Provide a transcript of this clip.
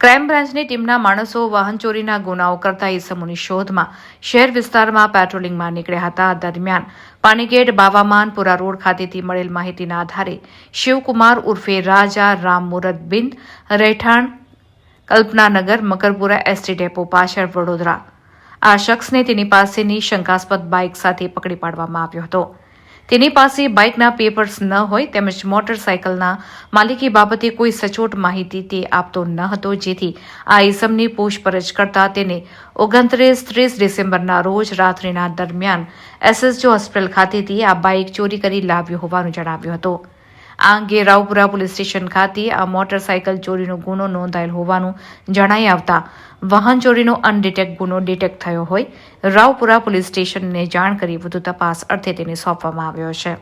Crime બ્રાન્ચની ટીમના માણસો વાહન ચોરીના ગુનાઓ કરતા ઇસમોની શોધમાં શહેર વિસ્તારમાં પેટ્રોલિંગમાં નીકળ્યા હતા. દરમિયાન પાણીગેટ બાવામાનપુરા રોડ ખાતેથી મળેલ માહિતીના આધારે શિવકુમાર ઉર્ફે રાજા રામ મુરત બિન રહેઠાણ કલ્પનાનગર, મકરપુરા એસટી ડેપો પાછળ વડોદરા. આ શખ્સને તેની પાસેની શંકાસ્પદ બાઇક સાથે પકડી પાડવામાં આવ્યો હતો. તેની પાસે બાઇકના પેપર્સ ન હોય તેમજ મોટરસાયકલના માલિકી બાબતે કોઈ સચોટ માહિતી તે આપતો ન હતો. જેથી આ ઇસમની પૂછપરછ કરતા તેને ઓગણત્રીસ ત્રીસ ડિસેમ્બરના રોજ રાત્રિના દરમિયાન એસએસજો હોસ્પિટલ ખાતેથી આ બાઇક ચોરી કરી લાવ્યો હોવાનું જણાવ્યું હતું. આ અંગે રાવપુરા પોલીસ સ્ટેશન ખાતે આ મોટરસાયકલ ચોરીનો ગુનો નોંધાયેલ હોવાનું જણાઈ આવતા વાહન ચોરીનો અનડિટેક્ટ ગુનો ડિટેક્ટ થયો હોય રાવપુરા પોલીસ સ્ટેશનને જાણ કરી વધુ તપાસ અર્થે તેને સોંપવામાં આવ્યો છે.